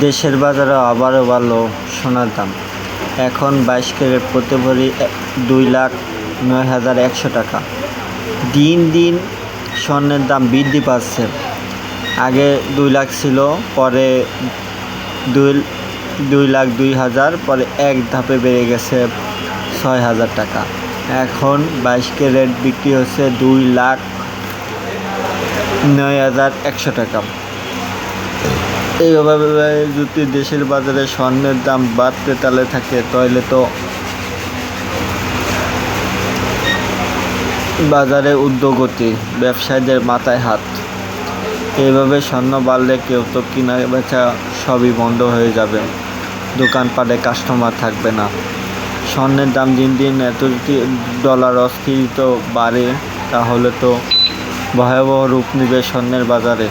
দেশের বাজারে আবারও বাড়ল সোনার দাম। এখন বাইশ ক্যারেট প্রতি ভরি দুই লাখ নয় হাজার একশো টাকা। দিন দিন স্বর্ণের দাম বৃদ্ধি পাচ্ছে। আগে দুই লাখ ছিল, পরে দুই দুই লাখ দুই হাজার, পরে এক ধাপে বেড়ে গেছে ছয় হাজার টাকা। এখন বাইশ ক্যারেট বিক্রি হচ্ছে দুই লাখ নয় হাজার একশো টাকা। এইভাবে যদি দেশের বাজারে স্বর্ণের দাম বাড়তে তালে থাকে, তাহলে তো বাজারে উদ্যোগতি, ব্যবসায়ীদের মাথায় হাত। এইভাবে স্বর্ণ বাড়লে কেউ তো কিনা বেচা সবই বন্ধ হয়ে যাবে। দোকানপাটে কাস্টমার থাকবে না। স্বর্ণের দাম দিন দিন এত ডলার অস্থিরিত বাড়ে, তাহলে তো ভয়াবহ রূপ নেবে স্বর্ণের বাজারে।